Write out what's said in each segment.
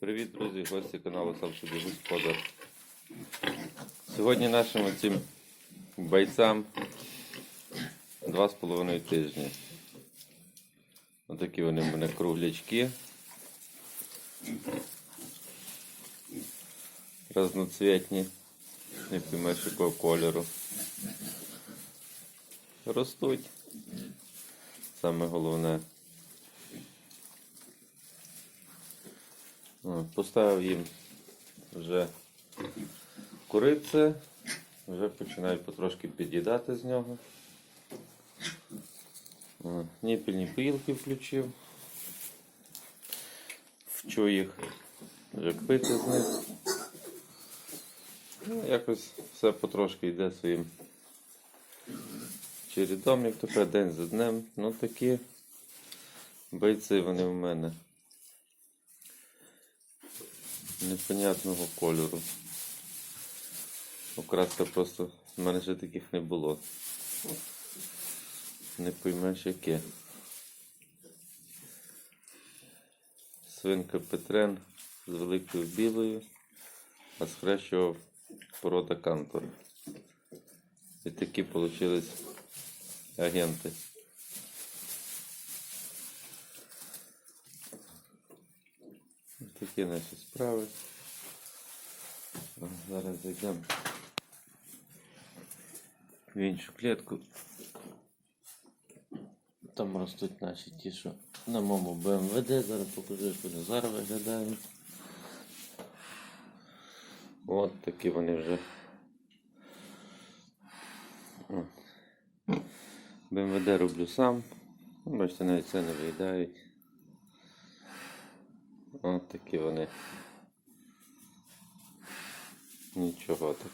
Привіт, друзі, гості каналу Сам собі господар. Сьогодні нашим цим бойцям два з половиною тижні. Отакі вони в мене круглячки. Разноцвітні, не поймеш якого кольору. Ростуть. Саме головне. Поставив їм вже курице, вже починають потрошки під'їдати з нього. Ніпільні поїлки включив. Вчу їх вже пити з них. Ну, якось все потрошки йде своїм чередом, як каже, день за днем. Ну такі бойці вони в мене непонятного кольору. Окраска просто в мене ще таких не було. Не поймеш яке. Свинка Петрен з великою білою, а схрещував порода кантор. І такі вийшли агенти. Ось Такі наші справи. Зараз зайдемо в іншу клітку. Там ростуть наші ті, що на моєму БМВД. Зараз покажу, як вони зараз виглядають. От такі вони вже. БМВД роблю сам. Бачите, навіть це не виїдають. От такі вони. Нічого так.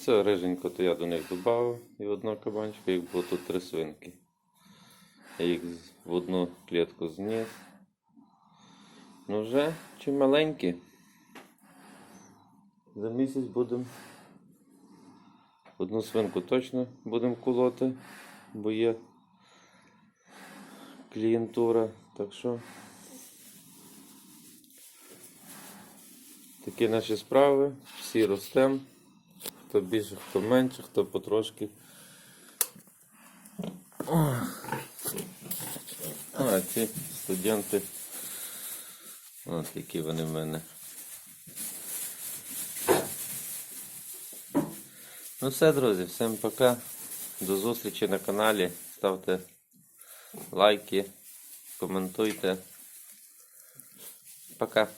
Це риженько, то я до них додав і одного кабанчика, їх було тут три свинки. Я їх в одну клітку зніс. Ну вже чи маленькі. За місяць будемо одну свинку точно будемо колоти, бо є клієнтура. Так що такі наші справи. Всі ростемо. Хто більше, хто менше, хто потрошки. О. А ці студенти. Ось які вони в мене. Ну все, друзі, всім пока. До зустрічі на каналі. Ставте лайки, коментуйте. Пока.